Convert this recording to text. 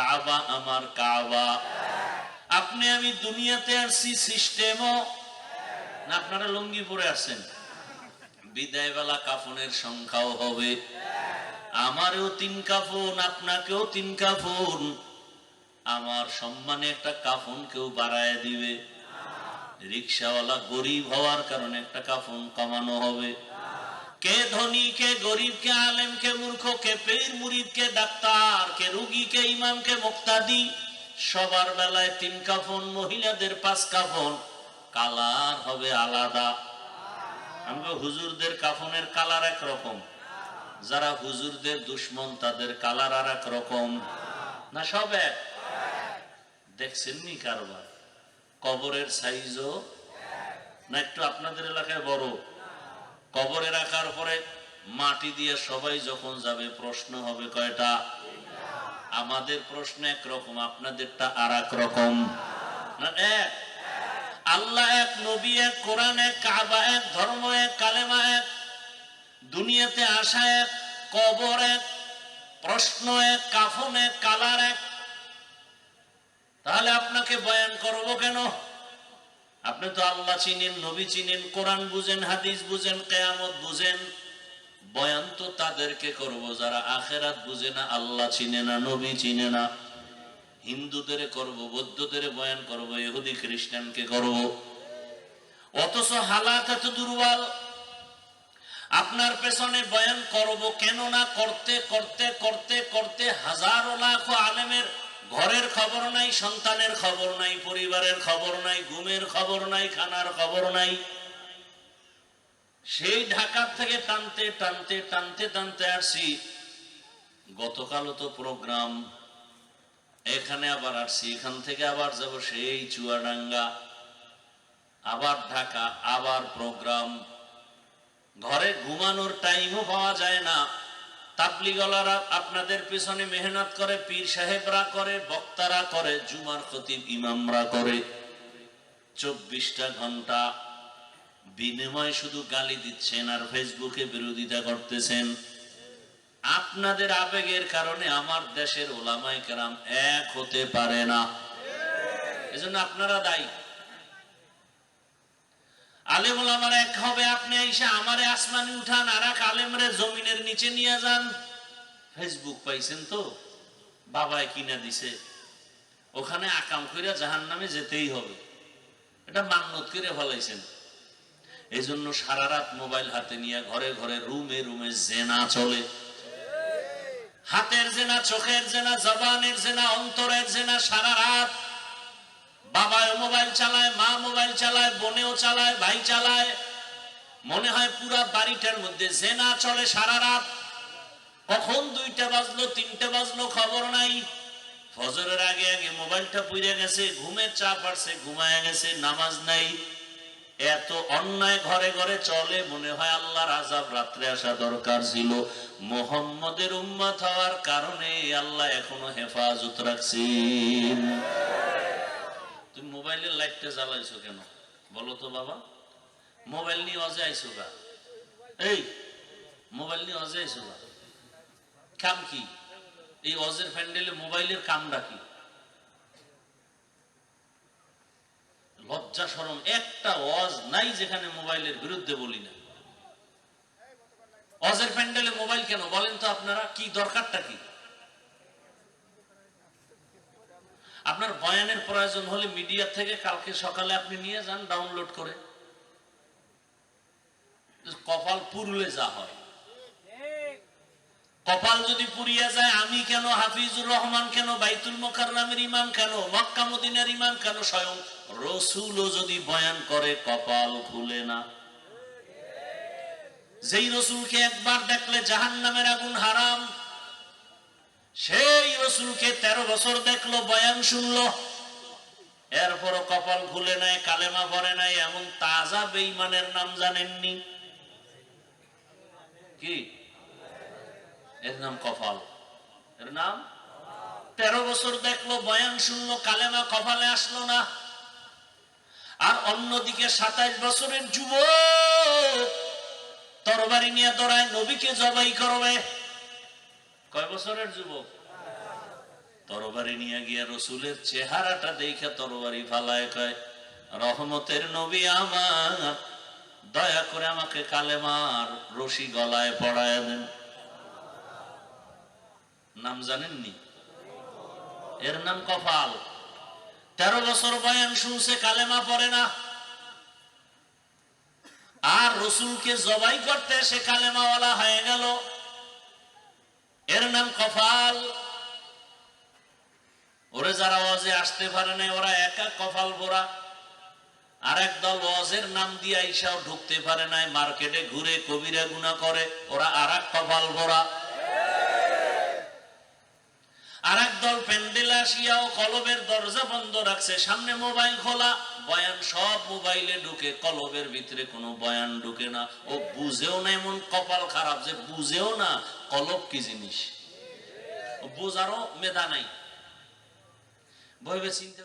কাবা, আমার কাবা। আপনি, আমি দুনিয়াতে আসছি সিস্টেমও না, আপনারা লুঙ্গি পরে আসছেন বিদায় বেলা কাফনের সংখ্যাও হবে। আমারও তিন কাফন, আপনাকেও তিন কাফন। আমার সম্মানে একটা কাফন কেউ বাড়ায় দিবে। রিক্সাওয়ালা গরিব হওয়ার কারণে একটা কাফন কমানো হবে। কে ধনী, কে গরিব, কে আলেম, কে মূর্খ, কে পীর, মুরিদ, কে ডাক্তার, কে রুগী, কে ইমাম, কে মুক্তাদি, সবার বেলায় তিন কাফন, মহিলাদের পাঁচ কাফন, কালার হবে আলাদা। আমরা হুজুরদের কাফনের কালার এক রকম যারা হুজুরদের দুশ্মন, তাদের কালার আর এক রকম। না সব এক? দেখছেন নি কারবার? কবরের সাইজও না একটু আপনাদের এলাকায় বড়? কবরে রাখার পরে মাটি দিয়ে সবাই যখন যাবে, প্রশ্ন হবে কয়টা? আমাদের প্রশ্ন একরকম, আপনাদেরটা আর এক। রকম আল্লাহ এক, নবী এক, কোরআন এক, কাবা এক, ধর্ম এক, কালেমা এক, দুনিয়াতে আসা এক, কবর এক, প্রশ্ন এক, কাফন এক, কালার এক। তাহলে আপনাকে বয়ান করব কেন? আপনি তো আল্লাহ চিনেন, নবী চিনেন, কোরআন বুঝেন, হাদিস বুঝেন, কেয়ামত বুঝেন। বয়ান তো তাদেরকে করব, যারা আখেরাত বুঝে না, আল্লাহ চিনে না, নবী চিনে না। হিন্দুদের করব, বৌদ্ধদের বয়ান করব, ইহুদি খ্রিস্টানকে করব। অথচ হালাত এত দুর্বল। আপনার পেছনে বয়ান করব কেন না করতে করতে করতে করতে হাজারো লাখ আলেমের ঘরের খবর নাই, সন্তানের খবর নাই, পরিবারের খবর নাই, ঘুমের খবর নাই, খানার খবর নাই। সেই ঢাকার থেকে টানতে টানতে টানতে টানতে আসছি গতকালও তো প্রোগ্রাম। এখানে আবার আসছি, এখান থেকে আবার যাব সেই চুয়াডাঙ্গা। আবার ঢাকা, আবার প্রোগ্রাম। ঘরে ঘুমানোর টাইমও পাওয়া যায় না। তাবলিগলারা আপনাদের পেছনে মেহনত করে, পীর সাহেবরা করে, বক্তারা করে, জুমার খতিব ইমামরা করে। চব্বিশটা ঘণ্টা বিনিময় শুধু গালি দিচ্ছেন আর ফেসবুকে বিরোধিতা করতেছেন। আপনাদের আবেগের কারণে আমার দেশের ওলামাই কেরাম এক হতে পারে না। এজন্য আপনারা দায়ী। আলেম ওলামার এক হবে, আপনি এসে আমারে আসমানি উঠান, আর এক আলেমরে জমিনের নিচে নিয়ে যান। ফেসবুক পাইছেন তো? বাবায় কিনা দিছে। ওখানে আকাম কইরা জাহান নামে যেতেই হবে। এটা মান্নত করে ফলাইছেন। এই জন্য সারা রাত মোবাইল হাতে নিয়ে ঘরে ঘরে রুমে রুমে জেনা চলে। হাতের জেনা, চোখের জেনা, জবানের জেনা, অন্তরের জেনা সারা রাত বাবাও মোবাইল চালায়, মা মোবাইল চালায়, বোনেও চালায়, ভাই চালায়। মনে হয় পুরা বাড়িটার মধ্যে জেনা চলে সারা রাত। কখন দুইটা বাজলো, তিনটা বাজলো, খবর নাই। ফজরের আগে আগে মোবাইলটা পুড়ে গেছে ঘুমের চাপ আসছে ঘুমায় গেছে, নামাজ নাই। এত অন্যায় ঘরে ঘরে চলে, মনে হয় আল্লাহর আজাব রাত্রে আসা দরকার ছিল। মোহাম্মদের উম্মত হওয়ার কারণে আল্লাহ এখনও হেফাজত রাখছেন। তুমি মোবাইলের লাইটটা জ্বালাইছো কেন? বলো তো বাবা। মোবাইল নিয়ে অজে আইছো গা। এই, মোবাইল নিয়ে অজে আইছো গা। কাম কি? এই অজের প্যান্ডেলে মোবাইলের কামটা কি? লজ্জা সরম একটা অজ নাই যেখানে মোবাইলের বিরুদ্ধে বলি না। অজের প্যান্ডেলে মোবাইল কেন? বলেন তো আপনারা, কি দরকারটা কি? আপনার বয়ানের প্রয়োজন হলে মিডিয়া থেকে কালকে সকালে আপনি নিয়ে যান ডাউনলোড করে। কপাল পুরুলে যা হয়। কপাল যদি পুরিয়া যায়, আমি কেন, হাফিজুর রহমান কেন, বাইতুল মোকাররামের ইমাম কেন, মক্কা মদিনার ইমাম কেন, স্বয়ং রসুলও যদি বয়ান করে, কপাল খুলে না। যেই রসুলকে একবার দেখলে জাহান নামের আগুন হারাম সেই রসুলকে তেরো বছর দেখল, বয়ান শুনলো। এরপরও কপাল খুলে নাই, কালেমা ভরে নাই, এমন তাজা বেইমানের নাম জানেননি। কি? এর নাম কপাল। এর নাম? তেরো বছর দেখল, বয়ান শুনলো, কালেমা কপালে আসলো না। আর অন্যদিকে সাতাইশ বছরের যুব তরবারি নিয়ে দৌড়ায়, নবীকে জবাই করবে। কয় বছরের যুবক? তরবারি নিয়ে গিয়া রসুলের চেহারাটা দেখে তরবারি ফালায় কয়, রহমতের নবী আমার, দয়া করে আমাকে রশি গলায় পড়ায় দেন। নাম জানেননি? এর নাম কপাল। তেরো বছর বয়ান শুনছে, কালেমা পড়ে না। আর রসুলকে জবাই করতে সে কালেমাওয়ালা হয়ে গেল। এর নাম কফাল। ওরে যারা ওয়াজে আসতে পারে না ওরা একা কফাল বোরা। আর দল ওয়াজের নাম দিয়ে আইসাও ঢুকতে পারে নাই, মার্কেটে ঘুরে কবিরা গুণা করে, ওরা আর কপাল বোরা। আর দল প্যান্ডেল আসিয়াও কলবের দরজা বন্ধ রাখছে, সামনে মোবাইল খোলা। বয়ান সব মোবাইলে ঢুকে, কলবের ভিতরে কোনো বয়ান ঢুকে না। ও বুঝেও না এমন কপাল খারাপ যে বুঝেও না কলব কি জিনিস। বোঝারও মেধা নাই। ভেবে চিন্তা